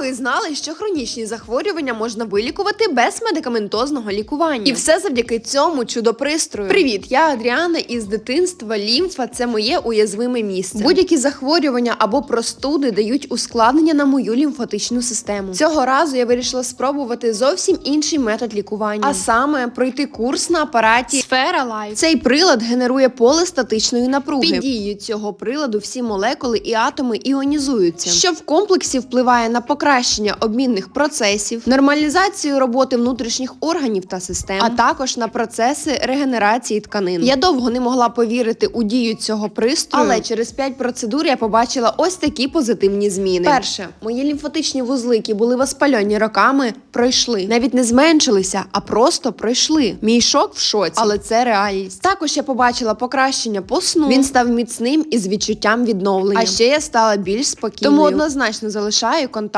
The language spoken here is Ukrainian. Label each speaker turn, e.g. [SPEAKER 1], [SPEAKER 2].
[SPEAKER 1] ви знали, що хронічні захворювання можна вилікувати без медикаментозного лікування? І все завдяки цьому чудопристрою. Привіт, я Адріана із дитинства. Лімфа це моє уязвиме місце. Будь-які захворювання або простуди дають ускладнення на мою лімфатичну систему. Цього разу я вирішила спробувати зовсім інший метод лікування, а саме пройти курс на апараті
[SPEAKER 2] Сфера Лайф.
[SPEAKER 1] цей прилад генерує поле статичної напруги. Під дією цього приладу всі молекули і атоми іонізуються, що в комплексі впливає на покращення обмінних процесів, нормалізацію роботи внутрішніх органів та систем, а також на процеси регенерації тканин. Я довго не могла повірити у дію цього пристрою, але через 5 процедур я побачила ось такі позитивні зміни. Перше, мої лімфатичні вузли, які були воспальонні роками, пройшли. Навіть не зменшилися, а просто пройшли. Мій шок в шоці, але це реальність. Також я побачила покращення по сну. Він став міцним і з відчуттям відновлення. А ще я стала більш спокійною. Тому однозначно залишаю контакт.